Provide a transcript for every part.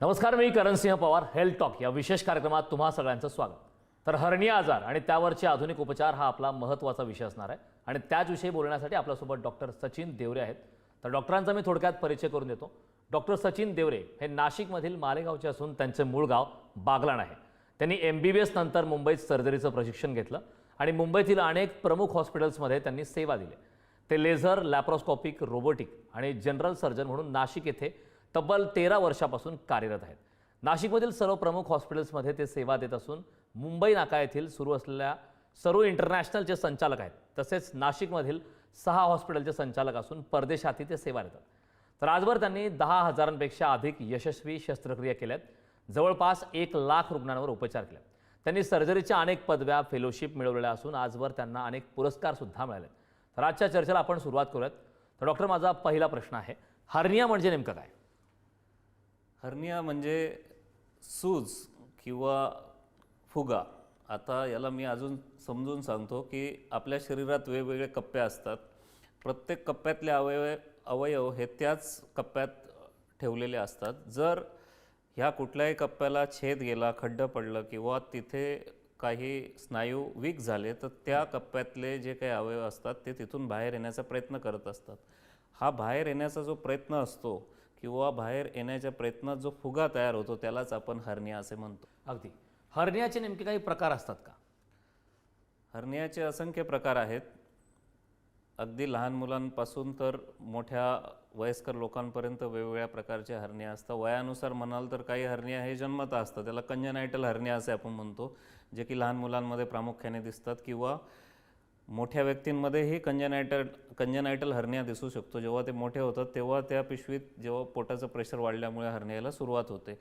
नमस्कार मी Karansingh Pawar health talk या विशेष कार्यक्रमात तुम्हा सगळ्यांचं स्वागत. तर हर्निया आजार आणि त्यावरचे आधुनिक उपचार हा आपला महत्त्वाचा विषय असणार आहे. आणि त्याचविषयी बोलण्यासाठी आपल्यासोबत डॉक्टर सचिन देवरे आहेत. तर डॉक्टरांचा मी थोडक्यात परिचय करून देतो. डॉक्टर सचिन देवरे हे नाशिकमधील मालेगावचे असून त्यांचे मूळ गाव बागलाण आहे. त्यांनी एम बी बी एस नंतर मुंबईत सर्जरीचं प्रशिक्षण घेतलं आणि मुंबईतील अनेक प्रमुख हॉस्पिटल्समध्ये त्यांनी सेवा दिली. ते लेझर लॅप्रोस्कॉपिक रोबोटिक आणि जनरल सर्जन म्हणून नाशिक येथे तब्बल तेरा वर्षापासून कार्यरत आहेत. नाशिकमधील सर्व प्रमुख हॉस्पिटल्समध्ये ते सेवा देत असून मुंबई नाका येथील सुरू असलेल्या सर्व इंटरनॅशनलचे संचालक आहेत तसेच नाशिकमधील सहा हॉस्पिटलचे संचालक असून परदेशातही ते सेवा देतात. तर आजवर त्यांनी दहा हजारांपेक्षा अधिक यशस्वी शस्त्रक्रिया केल्यात. जवळपास एक लाख रुग्णांवर उपचार केले त्यांनी सर्जरीच्या अनेक पदव्या फेलोशिप मिळवलेल्या असून आजवर त्यांना अनेक पुरस्कारसुद्धा मिळाले तर आजच्या चर्चेला आपण सुरुवात करूयात. तर डॉक्टर माझा पहिला प्रश्न आहे हर्निया म्हणजे नेमकं काय? हर्निया म्हणजे सूज किंवा फुगा. आता याला मी अजून समजून सांगतो की आपल्या शरीरात वेगवेगळे कप्पे असतात. प्रत्येक कप्प्यातले अवयव अवयव हे त्याच कप्प्यात ठेवलेले असतात. जर ह्या कुठल्याही कप्प्याला छेद गेला खड्डं पडलं किंवा तिथे काही स्नायू वीक झाले तर त्या कप्प्यातले जे काही अवयव असतात ते तिथून बाहेर येण्याचा प्रयत्न करत असतात. हा बाहेर येण्याचा जो प्रयत्न असतो किंवा बाहेर येण्याच्या प्रयत्नात जो फुगा तयार होतो त्यालाच आपण हर्निया असे म्हणतो. अगदी. हर्नियाचे नेमके काही प्रकार असतात का? हर्नियाचे असंख्य प्रकार आहेत. अगदी लहान मुलांपासून तर मोठ्या वयस्कर लोकांपर्यंत वेगवेगळ्या प्रकारचे हर्निया असतात. वयानुसार म्हणाल तर काही हर्निया हे जन्मता असतात. त्याला कंजनायटल हर्निया असे आपण म्हणतो जे की लहान मुलांमध्ये प्रामुख्याने दिसतात किंवा मोठ्या व्यक्तींमध्येही कंजनायटल कंजनायटल हर्निया दिसू शकतो. जेव्हा ते मोठे होतात तेव्हा त्या पिशवीत जेव्हा पोटाचं प्रेशर वाढल्यामुळे हर्नियाला सुरुवात होते.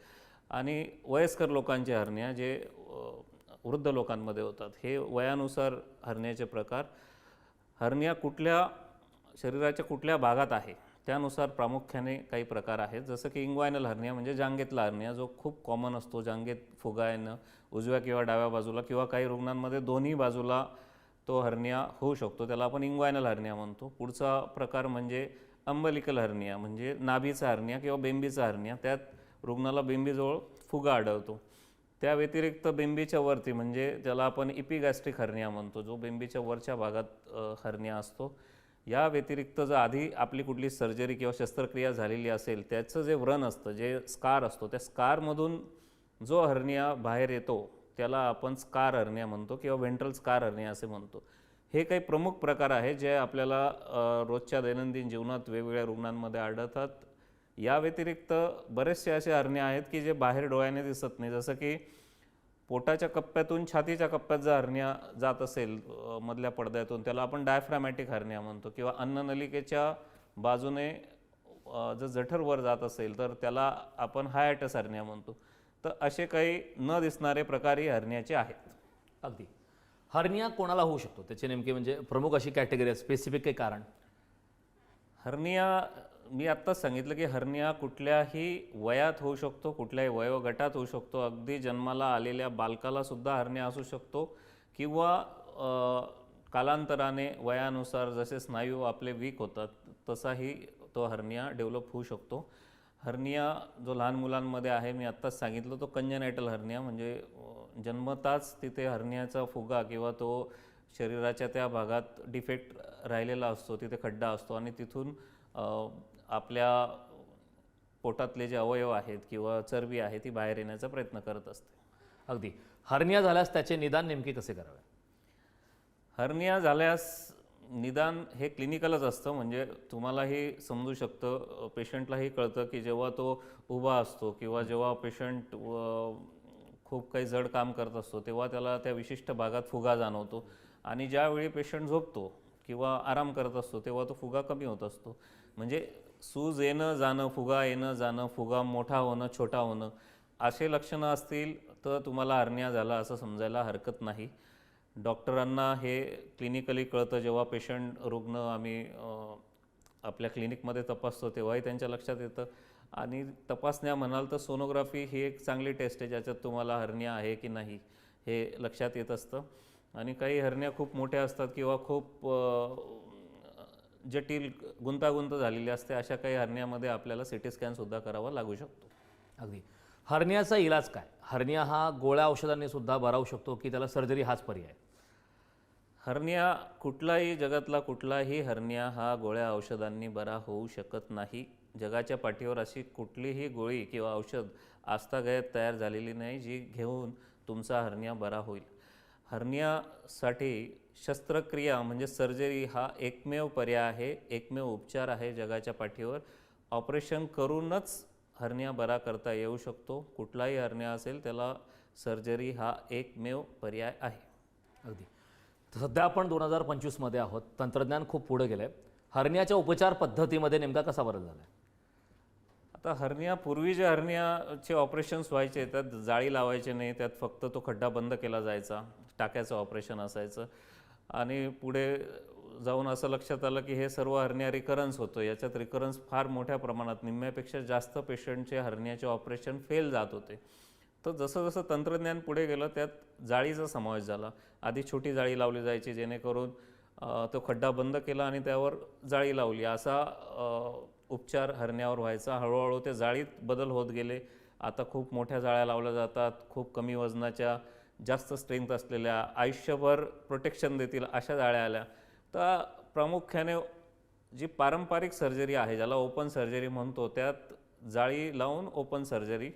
आणि वयस्कर लोकांचे हर्निया जे वृद्ध लोकांमध्ये होतात हे वयानुसार हर्नियाचे प्रकार. हर्निया कुठल्या शरीराच्या कुठल्या भागात आहे त्यानुसार प्रामुख्याने काही प्रकार आहेत. जसं की इंग्वायनल हर्निया म्हणजे जांगेतला हर्निया जो खूप कॉमन असतो. जांगेत फुगा येणं उजव्या किंवा डाव्या बाजूला किंवा काही रुग्णांमध्ये दोन्ही बाजूला तो हर्निया होऊ शकतो. त्याला आपण इंग्वायनल हर्निया म्हणतो. पुढचा प्रकार म्हणजे अंबलिकल हर्निया म्हणजे नाभीचा हर्निया किंवा बेंबीचा हर्निया. त्यात रुग्णाला बेंबीजवळ फुगा आढळतो. त्या व्यतिरिक्त बेंबीच्या वरती म्हणजे ज्याला आपण इपिगॅस्ट्रिक हर्निया म्हणतो जो बेंबीच्या वरच्या भागात हर्निया असतो. या व्यतिरिक्त जर आधी आपली कुठली सर्जरी किंवा शस्त्रक्रिया झालेली असेल त्याचं जे व्रण असतं जे स्कार असतो त्या स्कारमधून जो हर्निया बाहेर येतो त्याला आपण स्कार हर्निया म्हणतो किंवा व्हेंट्रल स्कार हर्निया असे म्हणतो. हे काही प्रमुख प्रकार आहे जे आपल्याला रोजच्या दैनंदिन जीवनात वेगवेगळ्या रुग्णांमध्ये आढळतात. या व्यतिरिक्त बरेचसे असे हरणे आहेत की जे बाहेर डोळ्याने दिसत नाही. जसं की पोटाच्या कप्प्यातून छातीच्या कप्प्यात जर हरण्या जात असेल मधल्या पडद्यातून त्याला आपण डायफ्रॅमॅटिक हरण्या म्हणतो किंवा अन्ननलिकेच्या बाजूने जर जठर वर जात असेल तर त्याला आपण हायटस हरण्या म्हणतो. तर असे काही न दिसणारे प्रकारही हरण्याचे आहेत. अगदी. हर्निया कोणाला होऊ शकतो? त्याचे नेमके म्हणजे प्रमुख अशी कॅटेगरी आहे स्पेसिफिक काही कारण? हर्निया मी आत्ताच सांगितलं की हर्निया कुठल्याही वयात होऊ शकतो कुठल्याही वयोगटात होऊ शकतो. अगदी जन्माला आलेल्या बालकाला सुद्धा हर्निया असू शकतो किंवा कालांतराने वयानुसार जसे स्नायू आपले वीक होतात तसाही तो हर्निया डेव्हलप होऊ शकतो. हर्निया जो लहान मुलांमध्ये आहे मी आत्ताच सांगितलं तो कंजनायटल हर्निया. म्हणजे जन्मताच तिथे हर्नियाचा फुगा किंवा तो शरीराच्या त्या भागात डिफेक्ट राहिलेला असतो तिथे खड्डा असतो आणि तिथून आपल्या पोटातले जे अवयव आहेत किंवा चरबी आहे ती बाहेर येण्याचा प्रयत्न करत असते. अगदी. हर्निया झाल्यास त्याचे निदान नेमके कसे करावे? हर्निया झाल्यास निदान हे क्लिनिकलच असतं म्हणजे तुम्हालाही समजू शकतं पेशंटलाही कळतं की जेव्हा तो उभा असतो किंवा जेव्हा पेशंट खूप काही जड काम करत असतो तेव्हा त्याला त्या विशिष्ट भागात फुगा जाणवतो आणि ज्यावेळी पेशंट झोपतो किंवा आराम करत असतो तेव्हा तो फुगा कमी होत असतो. म्हणजे सूज येणं जाणं फुगा येणं जाणं फुगा मोठा होणं छोटा होणं असे लक्षणं असतील तर तुम्हाला अर्निया झाला असं समजायला हरकत नाही. डॉक्टरांना हे क्लिनिकली कळतं जेव्हा पेशंट रुग्ण आम्ही आपल्या क्लिनिकमध्ये तपासतो तेव्हाही त्यांच्या लक्षात येतं. आणि तपासण्या म्हणाल तर सोनोग्राफी ही एक चांगली टेस्ट आहे ज्याच्यात तुम्हाला हरण्या आहे की नाही हे लक्षात येत असतं. आणि काही हरण्या खूप मोठ्या असतात किंवा खूप जटिल गुंतागुंत झालेली असते अशा काही हरण्यामध्ये आपल्याला सी टी स्कॅनसुद्धा करावा लागू शकतो. अगदी. हर्नियाचा इलाज काय? हरण्या हा गोळ्या औषधांनी सुद्धा शकतो की त्याला सर्जरी हाच पर्याय? हर्निया कुठलाही जगातला कुठलाही हर्निया हा गोळ्या औषधांनी बरा होऊ शकत नाही. जगाच्या पाठीवर अशी कुठलीही गोळी किंवा औषध आस्थागयत तयार झालेली नाही जी घेऊन तुमचा हर्निया बरा होईल. हर्नियासाठी शस्त्रक्रिया म्हणजे सर्जरी हा एकमेव पर्याय आहे एकमेव उपचार आहे जगाच्या पाठीवर. ऑपरेशन करूनच हर्निया बरा करता येऊ शकतो. कुठलाही हर्निया असेल त्याला सर्जरी हा एकमेव पर्याय आहे. अगदी. सध्या आपण दोन हजार पंचवीसमध्ये आहोत. तंत्रज्ञान खूप पुढे गेलं आहे हर्नियाच्या उपचार पद्धतीमध्ये नेमका कसा बदल झाला आहे आता हर्निया पूर्वी जे हर्नियाचे ऑपरेशन्स व्हायचे त्यात जाळी लावायचे नाही त्यात फक्त तो खड्डा बंद केला जायचा टाक्याचं ऑपरेशन असायचं. आणि पुढे जाऊन असं लक्षात आलं की हे सर्व हर्निया रिकरन्स होतं. याच्यात रिकरन्स फार मोठ्या प्रमाणात निम्म्यापेक्षा जास्त पेशंटचे हर्नियाचे ऑपरेशन फेल जात होते. तर जसं जसं तंत्रज्ञान पुढे गेलं त्यात जाळीचा समावेश झाला. आधी छोटी जाळी लावली जायची जेणेकरून तो खड्डा बंद केला आणि त्यावर जाळी लावली. असा उपचार हरण्यावर व्हायचा. हळूहळू ते जाळीत बदल होत गेले. आता खूप मोठ्या जाळ्या लावल्या जातात. खूप कमी वजनाच्या जास्त स्ट्रेंथ असलेल्या आयुष्यभर प्रोटेक्शन देतील अशा जाळ्या आल्या. तर प्रामुख्याने जी पारंपरिक सर्जरी आहे ज्याला ओपन सर्जरी म्हणतो त्यात जाळी लावून ओपन सर्जरी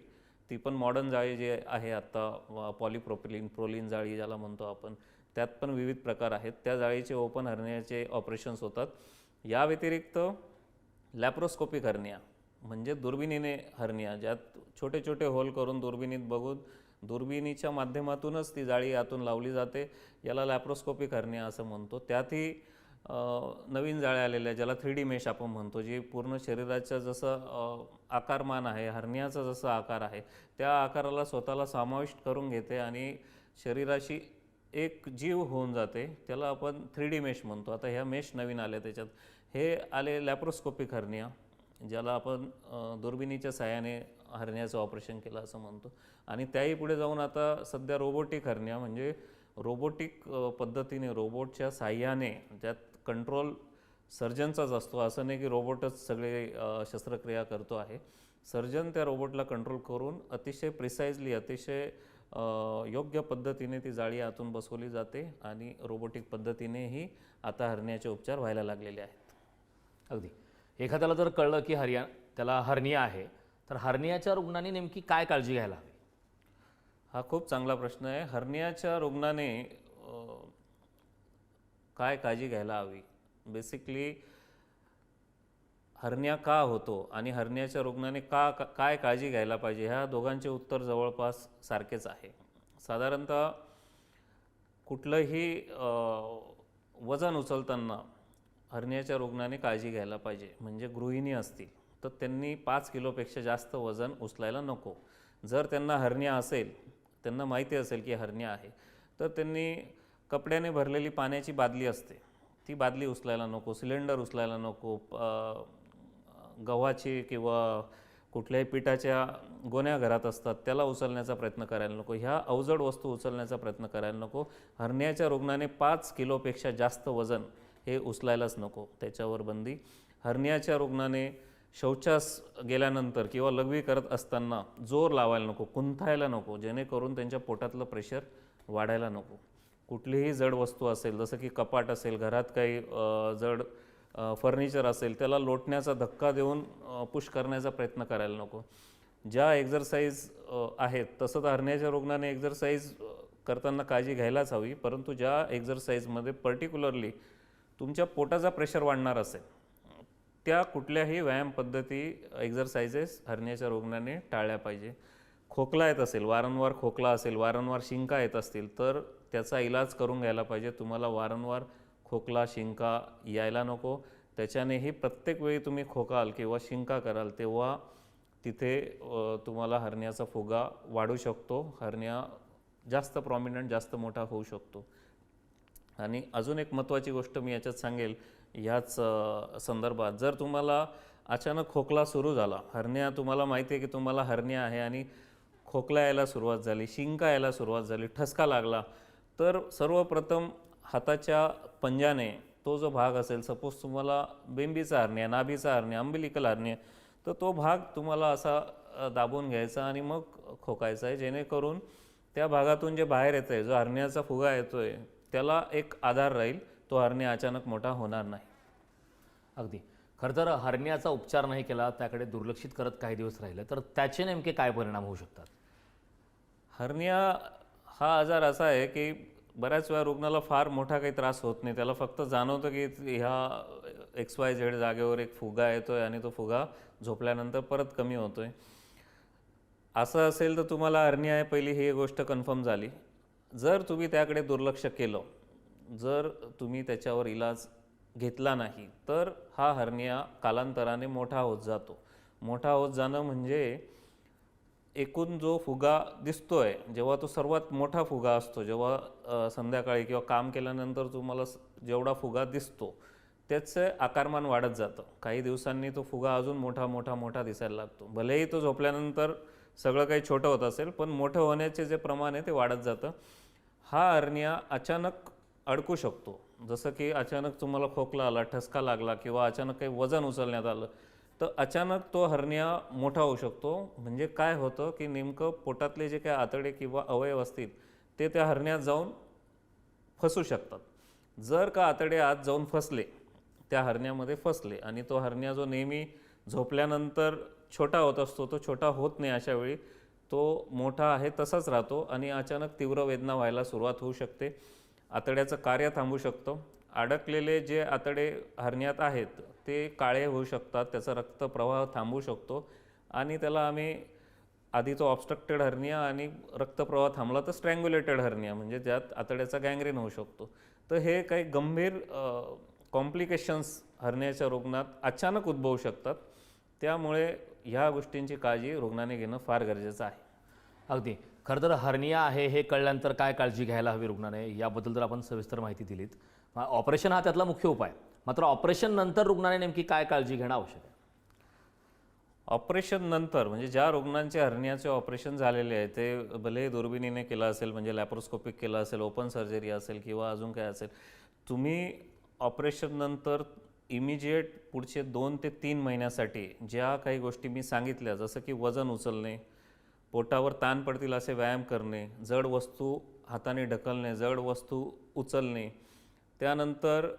ती पण मॉडर्न जाळी जे आहे आत्ता पॉलिप्रोपिलिन प्रोलिन जाळी ज्याला म्हणतो आपण त्यात पण विविध प्रकार आहेत. त्या जाळीचे ओपन हरण्याचे ऑपरेशन्स होतात. या व्यतिरिक्त लॅप्रोस्कोपिक हर्निया म्हणजे दुर्बिणीने हर्निया ज्यात छोटे छोटे होल करून दुर्बिणीत बघून दुर्बिणीच्या माध्यमातूनच ती जाळी आतून लावली जाते. याला लॅप्रोस्कोपिक हर्निया असं म्हणतो. त्यातही नवीन जाळ्या आलेल्या ज्याला थ्री डी मेश आपण म्हणतो जे पूर्ण शरीराचं जसं आकारमान आहे हर्नियाचा जसा आकार आहे त्या आकाराला स्वतःला समाविष्ट करून घेते आणि शरीराशी एक जीव होऊन जाते. त्याला आपण थ्री डी मेश म्हणतो. आता ह्या मेश नवीन आल्या त्याच्यात. हे आले लॅप्रोस्कोपिक हर्निया ज्याला आपण दुर्बिणीच्या साह्याने हरण्याचं ऑपरेशन केलं असं म्हणतो. आणि त्याही पुढे जाऊन आता सध्या रोबोटिक हरण्या म्हणजे रोबोटिक पद्धतीने रोबोटच्या साह्याने ज्यात कंट्रोल सर्जनचाच असतो. असं नाही की रोबोटच सगळे शस्त्रक्रिया करतो आहे. सर्जन त्या रोबोटला कंट्रोल करून अतिशय प्रिसाइजली अतिशय योग्य पद्धतीने ती जाळी आतून बसवली जाते आणि रोबोटिक पद्धतीनेही आता हरण्याचे उपचार व्हायला लागलेले आहेत. अगदी. एखाद्याला जर कळलं की हरिया त्याला हर्निया आहे तर हर्नियाच्या रुग्णांनी नेमकी काय काळजी घ्यायला हवी? हा खूप चांगला प्रश्न आहे. हर्नियाच्या रुग्णाने काय काळजी घ्यायला हवी? बेसिकली हर्निया का होतो आणि हर्नियाच्या रुग्णाने का का- काय काळजी घ्यायला पाहिजे? ह्या दोघांचे उत्तर जवळपास सारखेच आहे. साधारणतः कुठलंही वजन उचलताना हर्नियाच्या रुग्णाने काळजी घ्यायला पाहिजे. म्हणजे गृहिणी असतील तर त्यांनी पाच किलोपेक्षा जास्त वजन उचलायला नको. जर त्यांना हर्निया असेल त्यांना माहिती असेल की हर्निया आहे तर त्यांनी कपड्याने भरलेली पाण्याची बादली असते. ती बादली उचलायला नको सिलेंडर उचलायला नको गव्हाची किंवा कुठल्याही पिठाच्या गोण्या घरात असतात त्याला उचलण्याचा प्रयत्न करायला नको. ह्या अवजड वस्तू उचलण्याचा प्रयत्न करायला नको. हरण्याच्या रुग्णाने पाच किलोपेक्षा जास्त वजन हे उचलायलाच नको त्याच्यावर बंदी. हरण्याच्या रुग्णाने शौचास गेल्यानंतर किंवा लघवी करत असताना जोर लावायला नको कुंथायला नको जेणेकरून त्यांच्या पोटातलं प्रेशर वाढायला नको. कुठलीही जड वस्तू असेल जसं की कपाट असेल घरात काही जड फर्निचर असेल त्याला लोटण्याचा धक्का देऊन पुश करण्याचा प्रयत्न करायला नको. ज्या एक्झरसाईज आहेत तसं तर हरण्याच्या रुग्णाने एक्झरसाईज करताना काळजी घ्यायलाच हवी परंतु ज्या एक्झरसाईजमध्ये पर्टिक्युलरली तुमच्या पोटाचा प्रेशर वाढणार असेल त्या कुठल्याही व्यायाम पद्धती एक्झरसाइजेस हरण्याच्या रुग्णाने टाळल्या पाहिजे. खोकला येत असेल वारंवार खोकला असेल वारंवार शिंका येत असतील तर त्याचा इलाज करून घ्यायला पाहिजे. तुम्हाला वारंवार खोकला शिंका यायला नको. त्याच्यानेही प्रत्येक वेळी तुम्ही खोकाल किंवा शिंका कराल तेव्हा तिथे तुम्हाला हरण्याचा फुगा वाढू शकतो. हरण्या जास्त प्रॉमिनंट जास्त मोठा होऊ शकतो. आणि अजून एक महत्त्वाची गोष्ट मी याच्यात सांगेल. ह्याच संदर्भात जर तुम्हाला अचानक खोकला सुरू झाला हरण्या तुम्हाला माहिती आहे की तुम्हाला हरण्या आहे आणि खोकला यायला सुरुवात झाली शिंका यायला सुरुवात झाली ठसका लागला तर सर्वप्रथम हाताच्या पंजाने तो जो भाग असेल सपोज तुम्हाला बेंबीचा हरण्या नाभीचा हरण्या अंबिलिकल हरण्या तर तो भाग तुम्हाला असा दाबून घ्यायचा आणि मग खोकायचा आहे. जेणेकरून त्या भागातून जे बाहेर येतं आहे जो हरण्याचा फुगा येतो आहे त्याला एक आधार राहील. तो हरण्या अचानक मोठा होणार नाही. अगदी. खरं तर हर्नियाचा उपचार नाही केला त्याकडे दुर्लक्षित करत काही दिवस राहिले तर त्याचे नेमके काय परिणाम होऊ शकतात? हर्निया हा आजार असा आहे की बऱ्याच वेळा रुग्णाला फार मोठा काही त्रास होत नाही. त्याला फक्त जाणवतं की ह्या एक्स वाय झेड जागेवर एक फुगा येतो आहे आणि तो फुगा झोपल्यानंतर परत कमी होतो आहे असं असेल तर तुम्हाला हर्निया आहे पहिली ही गोष्ट कन्फर्म झाली. जर तुम्ही त्याकडे दुर्लक्ष केलं जर तुम्ही त्याच्यावर इलाज घेतला नाही तर हा हर्निया कालांतराने मोठा होत जातो. मोठा होत जाणं म्हणजे एकूण जो फुगा दिसतोय जेव्हा तो सर्वात मोठा फुगा असतो जेव्हा संध्याकाळी किंवा काम केल्यानंतर तुम्हाला जेवढा फुगा दिसतो त्याचं आकारमान वाढत जातं. काही दिवसांनी तो फुगा अजून मोठा मोठा मोठा दिसायला लागतो. भलेही तो झोपल्यानंतर सगळं काही छोटं होत असेल पण मोठं होण्याचे जे प्रमाण आहे ते वाढत जातं. हा अर्निया अचानक अडकू शकतो. जसं की अचानक तुम्हाला खोकला आला ठसका लागला किंवा अचानक काही वजन उचलण्यात आलं तर अचानक तो हर्निया मोठा होऊ शकतो. म्हणजे काय होतं की नेमकं पोटातले जे काही आतडे किंवा अवयव असतील ते त्या हरण्यात जाऊन फसू शकतात. जर का आतडे आत जाऊन फसले त्या हरण्यामध्ये फसले आणि तो हरण्या जो नेहमी झोपल्यानंतर छोटा होत असतो तो छोटा होत नाही अशा वेळी तो मोठा आहे तसाच राहतो आणि अचानक तीव्र वेदना व्हायला सुरुवात होऊ शकते. आतड्याचं कार्य थांबू शकतं. अडकलेले जे आतडे हरण्यात आहेत ते काळे होऊ शकतात त्याचा रक्तप्रवाह थांबू शकतो आणि त्याला आम्ही आधी तो ऑब्स्ट्रक्टेड हर्निया आणि रक्तप्रवाह थांबला तर स्ट्रँग्युलेटेड हर्निया म्हणजे ज्यात आतड्याचा गँग्रेन होऊ शकतो. तर हे काही गंभीर कॉम्प्लिकेशन्स हरण्याच्या रुग्णात अचानक उद्भवू शकतात. त्यामुळे ह्या गोष्टींची काळजी रुग्णाने घेणं फार गरजेचं आहे. अगदी. खरं तर हर्निया आहे हे कळल्यानंतर काय काळजी घ्यायला हवी रुग्णाने? याबद्दल जर आपण सविस्तर माहिती दिलीत. ऑपरेशन हा त्यातला मुख्य उपाय. मात्र ऑपरेशन नंतर रुग्णाने नेमकी काय काळजी घेणं आवश्यक आहे? ऑपरेशन नंतर म्हणजे ज्या रुग्णांचे हर्नियाचे ऑपरेशन झालेले आहे ते भले दुर्बिणीने केलं असेल म्हणजे लॅप्रोस्कोपिक केलं असेल ओपन सर्जरी असेल किंवा अजून काय असेल तुम्ही ऑपरेशन नंतर इमिजिएट पुढचे दोन ते तीन महिन्यासाठी ज्या काही गोष्टी मी सांगितल्या जसं की वजन उचलणे पोटावर ताण पडतील असे व्यायाम करणे जड वस्तू हाताने ढकलणे जड वस्तू उचलणे त्यानंतर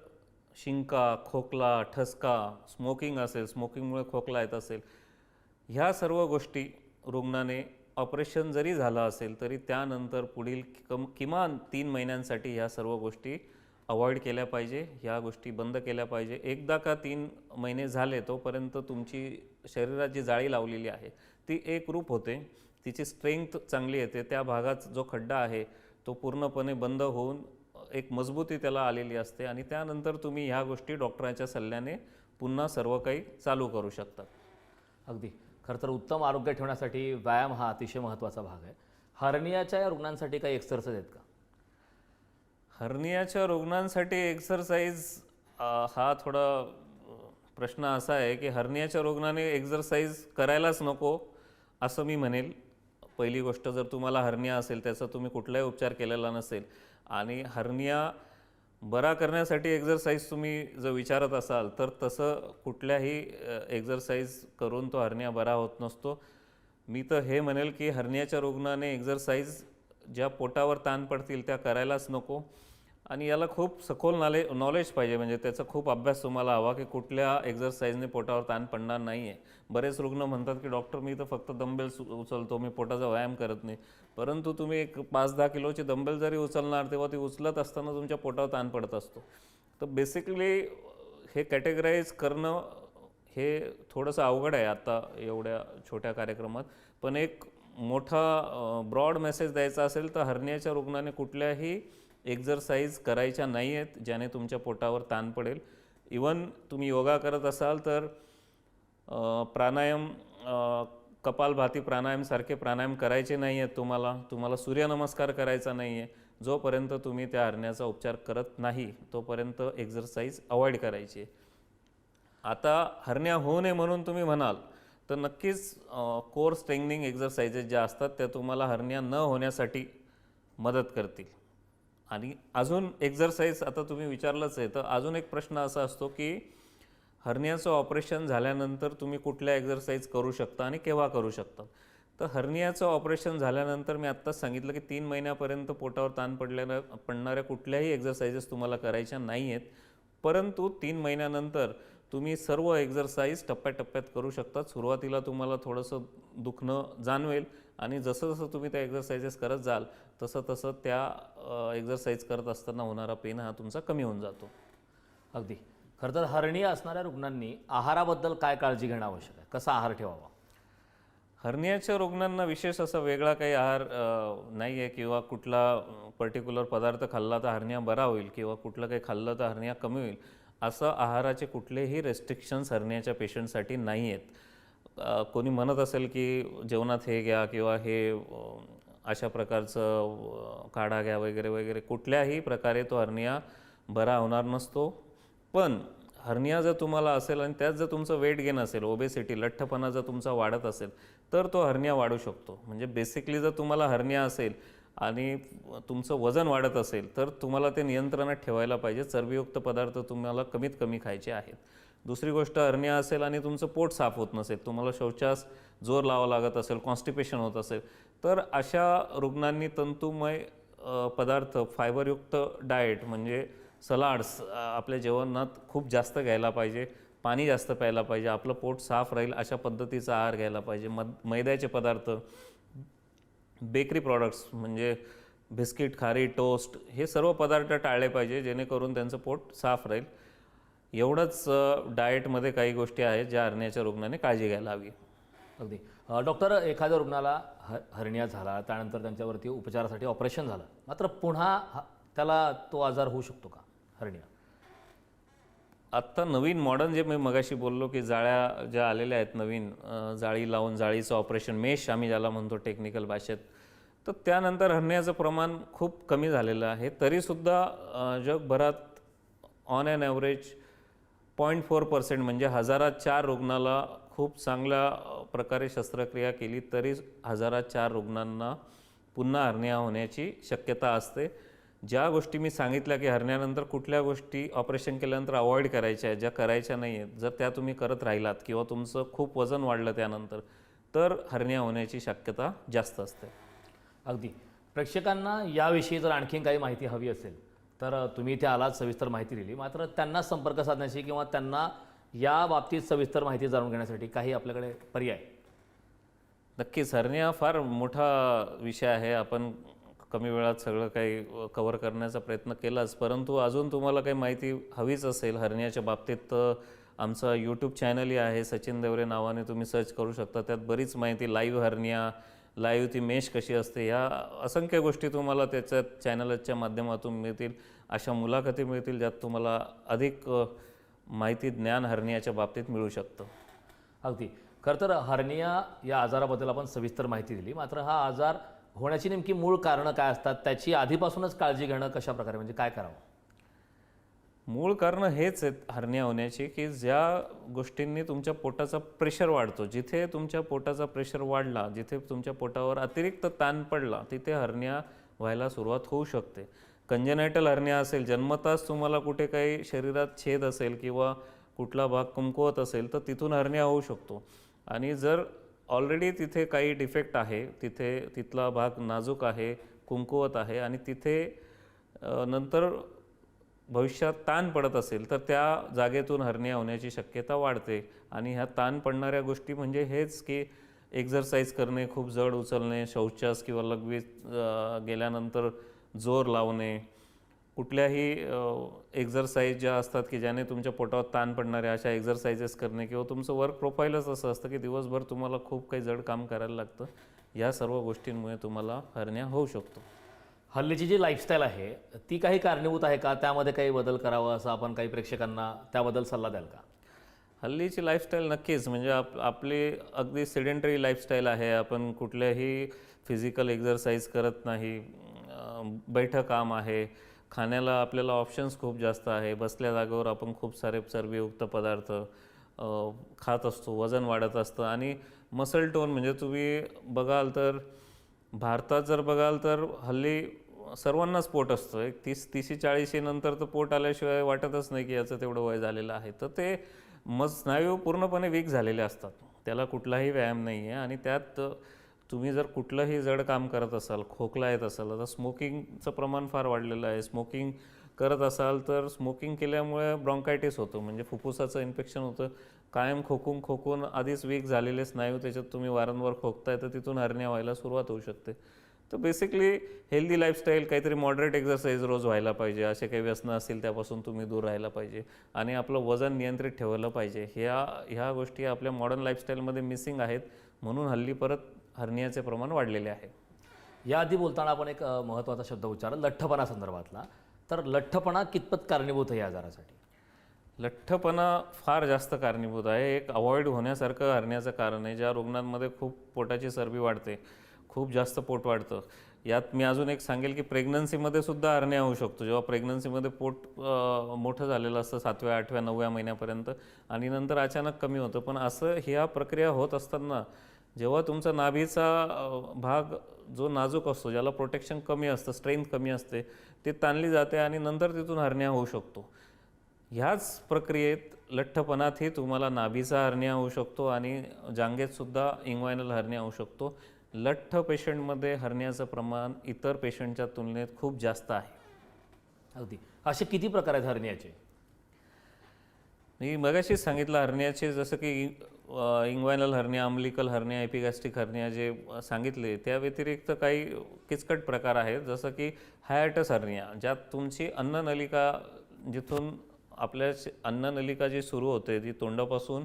शिंका खोकला ठसका स्मोकिंग असेल स्मोकिंगमुळे खोकला येत असेल ह्या सर्व गोष्टी रुग्णाने ऑपरेशन जरी झालं असेल तरी त्यानंतर पुढील कम किमान तीन महिन्यांसाठी ह्या सर्व गोष्टी अवॉइड केल्या पाहिजे ह्या गोष्टी बंद केल्या पाहिजे. एकदा का तीन महिने झाले तोपर्यंत तुमची शरीरात जी जाळी लावलेली आहे ती एक रूप होते. तिची स्ट्रेंथ चांगली येते. त्या भागात जो खड्डा आहे तो पूर्णपणे बंद होऊन एक मजबूती त्याला आलेली असते आणि त्यानंतर तुम्ही ह्या गोष्टी डॉक्टरांच्या सल्ल्याने पुन्हा सर्व काही चालू करू शकतात अगदी. खरं तर उत्तम आरोग्य ठेवण्यासाठी व्यायाम हा अतिशय महत्त्वाचा भाग आहे. हर्नियाच्या या रुग्णांसाठी काही एक्सरसाइज आहेत का? हर्नियाच्या रुग्णांसाठी एक्सरसाइज हा थोडा प्रश्न असा आहे की हर्नियाच्या रुग्णाने एक्सरसाइज करायलाच नको असं मी म्हणेल. पहिली गोष्ट जर तुम्हाला हर्निया असेल त्याचा तुम्ही कुठलाही उपचार केलेला नसेल आणि हर्निया बरा करण्यासाठी एक्झरसाईज तुम्ही जर विचारत असाल तर तसं कुठल्याही एक्झरसाईज करून तो हर्निया बरा होत नसतो. मी तर हे म्हणेल की हर्नियाच्या रुग्णाने एक्झरसाईज ज्या पोटावर ताण पडतील त्या करायलाच नको. आणि याला खूप सखोल नाले नॉलेज पाहिजे. म्हणजे त्याचा खूप अभ्यास तुम्हाला हवा की कुठल्या एक्झरसाईजने पोटावर ताण पडणार नाही आहे बरेच रुग्ण म्हणतात की डॉक्टर मी तर फक्त दंबेल्स उचलतो. मी पोटाचा व्यायाम करत नाही. परंतु तुम्ही एक पाच दहा किलोची दंबेल जरी उचलणार तेव्हा ती उचलत असताना तुमच्या पोटावर ताण पडत असतो. तर बेसिकली हे कॅटेगराईज करणं हे थोडंसं अवघड आहे आता एवढ्या छोट्या कार्यक्रमात. पण एक मोठा ब्रॉड मेसेज द्यायचा असेल तर हर्नियाच्या रुग्णाने कुठल्याही एक्झरसाईज करायच्या नाही आहेत ज्याने तुमच्या पोटावर ताण पडेल. इवन तुम्ही योगा करत असाल तर प्राणायाम कपालभाती प्राणायामसारखे प्राणायाम करायचे नाही आहेत तुम्हाला. तुम्हाला सूर्यनमस्कार करायचा नाही आहे जोपर्यंत तुम्ही त्या हरण्याचा उपचार करत नाही तोपर्यंत एक्झरसाईज अवॉइड करायची. आहे. आता हरण्या होऊ नये म्हणून तुम्ही म्हणाल तर नक्कीच कोर स्ट्रेंगनिंग एक्झरसाइजेस ज्या असतात त्या तुम्हाला हरण्या न होण्यासाठी मदत करतील. आणि अजून एक्झरसाईज आता तुम्ही विचारलंच आहे तर अजून एक प्रश्न असा असतो की हर्नियाचं ऑपरेशन झाल्यानंतर तुम्ही कुठल्या एक्झरसाईज करू शकता आणि केव्हा करू शकता? तर हर्नियाचं ऑपरेशन झाल्यानंतर मी आत्ताच सांगितलं की तीन महिन्यापर्यंत पोटावर ताण पडलेल्या पडणाऱ्या कुठल्याही एक्झरसाइजेस तुम्हाला करायच्या नाही आहेत परंतु तीन महिन्यानंतर तुम्ही सर्व एक्झरसाईज टप्प्याटप्प्यात करू शकता. सुरुवातीला तुम्हाला थोडंसं दुखणं जाणवेल. आणि जसं जसं तुम्ही त्या एक्झरसाइजेस करत जाल तसं तसं त्या एक्झरसाईज करत असताना होणारा पेन हा तुमचा कमी होऊन जातो. अगदी. खरं तर हर्निया असणाऱ्या रुग्णांनी आहाराबद्दल काय काळजी घेणं आवश्यक आहे? कसा आहार ठेवावा? हर्नियाच्या रुग्णांना विशेष असा वेगळा काही आहार नाही आहे किंवा कुठला पर्टिक्युलर पदार्थ खाल्ला तर हर्निया बरा होईल किंवा कुठलं काही खाल्लं तर हर्निया कमी होईल असं आहाराचे कुठलेही रेस्ट्रिक्शन्स हर्नियाच्या पेशंटसाठी नाही आहेत कोणी म्हणत असेल की जेवणात हे घ्या किंवा हे अशा प्रकारचं काढा घ्या वगैरे वगैरे कुठल्याही प्रकारे तो हर्निया बरा होणार नसतो. पण हर्निया जर तुम्हाला असेल आणि त्यात जर तुमचं वेट गेन असेल ओबेसिटी लठ्ठपणा जर तुमचा वाढत असेल तर तो हर्निया वाढू शकतो. म्हणजे बेसिकली जर तुम्हाला हर्निया असेल आणि तुमचं वजन वाढत असेल तर तुम्हाला ते नियंत्रणात ठेवायला पाहिजे. चरबीयुक्त पदार्थ तुम्हाला कमीत कमी खायचे आहेत. दुसरी गोष्ट अर्निया असेल आणि तुमचं पोट साफ होत नसेल तुम्हाला शौचास जोर लावा लागत असेल कॉन्स्टिपेशन होत असेल तर अशा रुग्णांनी तंतुमय पदार्थ फायबरयुक्त डाएट म्हणजे सलाड्स आपल्या जेवणात खूप जास्त घ्यायला पाहिजे पाणी जास्त प्यायला पाहिजे आपलं पोट साफ राहील अशा पद्धतीचा आहार घ्यायला पाहिजे. मद मैद्याचे पदार्थ बेकरी प्रॉडक्ट्स म्हणजे बिस्किट खारी टोस्ट हे सर्व पदार्थ टाळले पाहिजे जेणेकरून त्यांचं पोट साफ राहील. एवढंच डाएटमध्ये काही गोष्टी आहेत ज्या हरण्याच्या रुग्णाने काळजी घ्यायला हवी. अगदी. डॉक्टर एखाद्या रुग्णाला ह हर्निया झाला त्यानंतर त्यांच्यावरती उपचारासाठी ऑपरेशन झालं. मात्र पुन्हा त्याला तो आजार होऊ शकतो का हर्निया आत्ता नवीन मॉडर्न जे मी मगाशी बोललो की जाळ्या ज्या आलेल्या आहेत नवीन जाळी लावून जाळीचं ऑपरेशन मेश आम्ही ज्याला म्हणतो टेक्निकल भाषेत तर त्यानंतर हरण्याचं प्रमाण खूप कमी झालेलं आहे. तरीसुद्धा जगभरात on an average point four percent म्हणजे हजारात चार रुग्णाला खूप चांगल्या प्रकारे शस्त्रक्रिया केली तरी हजारात चार रुग्णांना पुन्हा हरण्या होण्याची शक्यता असते. ज्या गोष्टी मी सांगितल्या की हरण्यानंतर कुठल्या गोष्टी ऑपरेशन केल्यानंतर अवॉइड करायच्या आहेत ज्या करायच्या नाही आहेत जर त्या तुम्ही करत राहिलात किंवा तुमचं खूप वजन वाढलं त्यानंतर तर हरण्या होण्याची शक्यता जास्त असते. अगदी. प्रेक्षकांना याविषयी जर आणखीन काही माहिती हवी असेल तर तुम्ही इथे आलात सविस्तर माहिती दिली. मात्र त्यांना संपर्क साधण्याची किंवा त्यांना या बाबतीत सविस्तर माहिती जाणून घेण्यासाठी काही आपल्याकडे पर्याय नक्कीच हरनिया फार मोठा विषय आहे. आपण कमी वेळात सगळं काही कवर करण्याचा प्रयत्न केलाच. परंतु अजून तुम्हाला काही माहिती हवीच असेल हर्नियाच्या बाबतीत तर आमचा यूट्यूब चॅनलही आहे. सचिन देवरे नावाने तुम्ही सर्च करू शकता. त्यात बरीच माहिती लाईव्ह हरनिया लाईव्ह ती मेश कशी असते ह्या असंख्य गोष्टी तुम्हाला त्याच्या चॅनलच्या माध्यमातून मिळतील. अशा मुलाखती मिळतील ज्यात तुम्हाला अधिक माहिती ज्ञान हर्नियाच्या बाबतीत मिळू शकतं. अगदी. खरं तर हर्निया या आजाराबद्दल आपण सविस्तर माहिती दिली. मात्र हा आजार होण्याची नेमकी मूळ कारणं काय असतात त्याची आधीपासूनच काळजी घेणं कशा प्रकारे म्हणजे काय करावं? मूळ कारण हेच आहेत हरण्या होण्याची की ज्या गोष्टींनी तुमच्या पोटाचा प्रेशर वाढतो. जिथे तुमच्या पोटाचा प्रेशर वाढला जिथे तुमच्या पोटावर अतिरिक्त ताण पडला तिथे हरण्या व्हायला सुरुवात होऊ शकते. कंजेनायटल हरण्या असेल जन्मताच तुम्हाला कुठे काही शरीरात छेद असेल किंवा कुठला भाग कमकुवत असेल तर तिथून हरण्या होऊ शकतो. आणि जर ऑलरेडी तिथे काही डिफेक्ट आहे तिथे तिथला भाग नाजूक आहे कुंकुवत आहे आणि तिथे नंतर भविष्यात ताण पडत असेल तर त्या जागेतून हरण्या होण्याची शक्यता वाढते. आणि ह्या ताण पडणाऱ्या गोष्टी म्हणजे हेच की एक्झरसाईज करणे खूप जड उचलणे शौचास किंवा लघवीत गेल्यानंतर जोर लावणे. कुठल्याही एक्झरसाईज ज्या असतात की ज्याने तुमच्या पोटावर ताण पडणाऱ्या अशा एक्झरसाइजेस करणे किंवा तुमचं वर्क प्रोफाईलच असं असतं की दिवसभर तुम्हाला खूप काही जड काम करायला लागतं. या सर्व गोष्टींमुळे तुम्हाला हरण्या होऊ शकतो. हल्लीची जी लाईफस्टाईल आहे ती काही कारणीभूत आहे का? त्यामध्ये काही बदल करावा असं आपण काही प्रेक्षकांना त्याबद्दल सल्ला द्याल का? हल्लीची लाईफस्टाईल नक्कीच म्हणजे आप आपली अगदी सेडेंटरी लाईफस्टाईल आहे. आपण कुठल्याही फिजिकल एक्झरसाईज करत नाही. बैठं काम आहे. खाण्याला आपल्याला ऑप्शन्स खूप जास्त आहे. बसल्या जागेवर आपण खूप सारे चरबीयुक्त पदार्थ खात असतो वजन वाढत असतं. आणि मसल टोन म्हणजे तुम्ही बघाल तर भारतात जर बघाल तर हल्ली सर्वांनाच पोट असतं. एक तीस तीसशे चाळीशी नंतर तर पोट आल्याशिवाय वाटतच नाही की याचं तेवढं वय झालेलं आहे. तर ते मग स्नायू पूर्णपणे वीक झालेले असतात. त्याला कुठलाही व्यायाम नाही आहे आणि त्यात तुम्ही जर कुठलंही जड काम करत असाल खोकला येत असाल आता स्मोकिंगचं प्रमाण फार वाढलेलं आहे. स्मोकिंग करत असाल तर स्मोकिंग केल्यामुळे ब्रॉन्कायटिस होतं म्हणजे फुफ्फुसाचं इन्फेक्शन होतं. कायम खोकून खोकून आधीच वीक झालेले स्नायू त्याच्यात तुम्ही वारंवार खोकताय तर तिथून हरण्या व्हायला सुरुवात होऊ शकते. तर बेसिकली हेल्दी लाईफस्टाईल काहीतरी मॉडरेट एक्झरसाईज रोज व्हायला पाहिजे. असे काही व्यसनं असतील त्यापासून तुम्ही दूर राहायला पाहिजे. आणि आपलं वजन नियंत्रित ठेवलं पाहिजे. ह्या ह्या गोष्टी आपल्या मॉडर्न लाईफस्टाईलमध्ये मिसिंग आहेत. म्हणून हल्ली परत हर्नियाचे प्रमाण वाढलेले आहे. याआधी बोलताना आपण एक महत्त्वाचा शब्द उच्चारला लठ्ठपणा संदर्भातला. तर लठ्ठपणा कितपत कारणीभूत आहे या आजारासाठी? लठ्ठपणा फार जास्त कारणीभूत आहे. एक अवॉइड होण्यासारखं हरण्याचं कारण आहे. ज्या रुग्णांमध्ये खूप पोटाची चरबी वाढते. खूप जास्त पोट वाढतं. यात मी अजून एक सांगेल की प्रेग्नन्सीमध्ये सुद्धा हरण्या होऊ शकतो. जेव्हा प्रेग्नन्सीमध्ये पोट मोठं झालेलं असतं सातव्या आठव्या नवव्या महिन्यापर्यंत आणि नंतर अचानक कमी होतं. पण असं ह्या प्रक्रिया होत असताना जेव्हा तुमचा नाभीचा भाग जो नाजूक असतो ज्याला प्रोटेक्शन कमी असतं स्ट्रेंथ कमी असते ती ताणली जाते आणि नंतर तिथून हरण्या होऊ शकतो. ह्याच प्रक्रियेत लठ्ठपणातही तुम्हाला नाभीचा हरण्या होऊ शकतो आणि जांगेतसुद्धा इंग्वायनल हरण्या होऊ शकतो. लठ्ठ पेशंटमध्ये हरण्याचं प्रमाण इतर पेशंटच्या तुलनेत खूप जास्त आहे. अगदी. असे किती प्रकार आहेत हरनियाचे मी मगाशीच सांगितलं हरण्याचे जसं की इंग्वायनल हरण्या अम्लिकल हरण्या एपिगॅस्ट्रिक हरण्या जे सांगितले त्या व्यतिरिक्त काही किचकट प्रकार आहेत जसं की हायटस हरण्या ज्यात तुमची अन्ननलिका जिथून आपल्या अन्ननलिका जी सुरू होते जी तोंडापासून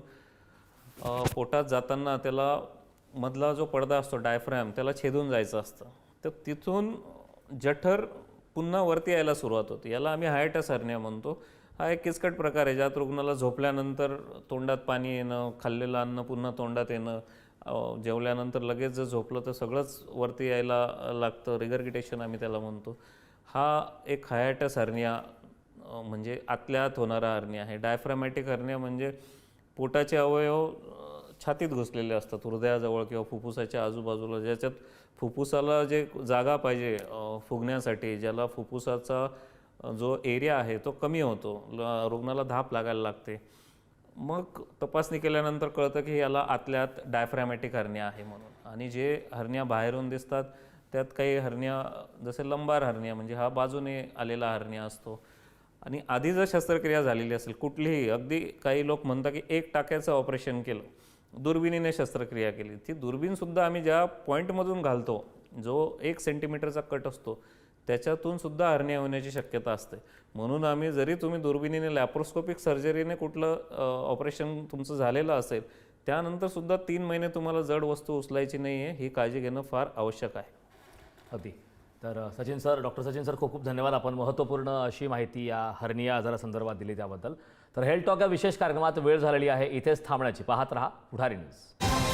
पोटात जाताना त्याला मधला जो पडदा असतो डायफ्रॅम त्याला छेदून जायचं असतं. तर तिथून जठर पुन्हा वरती यायला सुरुवात होते. याला आम्ही हायटस हरण्या म्हणतो. हा एक किचकट प्रकार आहे ज्यात रुग्णाला झोपल्यानंतर तोंडात पाणी येणं खाल्लेलं अन्न पुन्हा तोंडात येणं जेवल्यानंतर लगेच जर झोपलं तर सगळंच वरती यायला लागतं. रिगर्गिटेशन आम्ही त्याला म्हणतो. हा एक हायटस हरण्या म्हणजे आतल्या आत होणारा हरण्या आहे. डायफ्रॅमॅटिक हरण्या म्हणजे पोटाचे अवयव छातीत घुसलेले असतात हृदयाजवळ किंवा फुफ्फुसाच्या आजूबाजूला ज्याच्यात फुफ्फुसाला जे जागा पाहिजे फुगण्यासाठी ज्याला फुफ्फुसाचा जो एरिया आहे तो कमी होतो ल- रुग्णाला धाप लागायला लागते. मग तपासणी केल्यानंतर कळतं की याला आतल्यात डायफ्रॅमॅटिक हरण्या आहे म्हणून. आणि जे हरण्या बाहेरून दिसतात त्यात काही हरण्या जसे लंबार हरण्या म्हणजे हा बाजूने आलेला हरण्या असतो. आणि आधी जर शस्त्रक्रिया झालेली असेल कुठलीही अगदी काही लोक म्हणतात की एक टाक्याचं ऑपरेशन केलं दुर्बिणीने शस्त्रक्रिया केली. ती दुर्बीणसुद्धा आम्ही ज्या पॉईंटमधून घालतो जो एक सेंटीमीटरचा कट असतो त्याच्यातून सुद्धा हरण्या होण्याची शक्यता असते. म्हणून आम्ही जरी तुम्ही दुर्बिणीने लॅप्रोस्कोपिक सर्जरीने कुठलं ऑपरेशन तुमचं झालेलं असेल त्यानंतर सुद्धा तीन महिने तुम्हाला जड वस्तू उचलायची नाही आहे ही काळजी घेणं फार आवश्यक आहे. अगदी. तर Sachin sir doctor Sachin sir खूप खूप धन्यवाद आपण महत्त्वपूर्ण अशी माहिती या हर्निया आजारासंदर्भात दिली त्याबद्दल. तर हेल्थ टॉक या विशेष कार्यक्रमात वेळ झालेली आहे. इथेच थांबण्याची. पाहत रहा पुढारी न्यूज.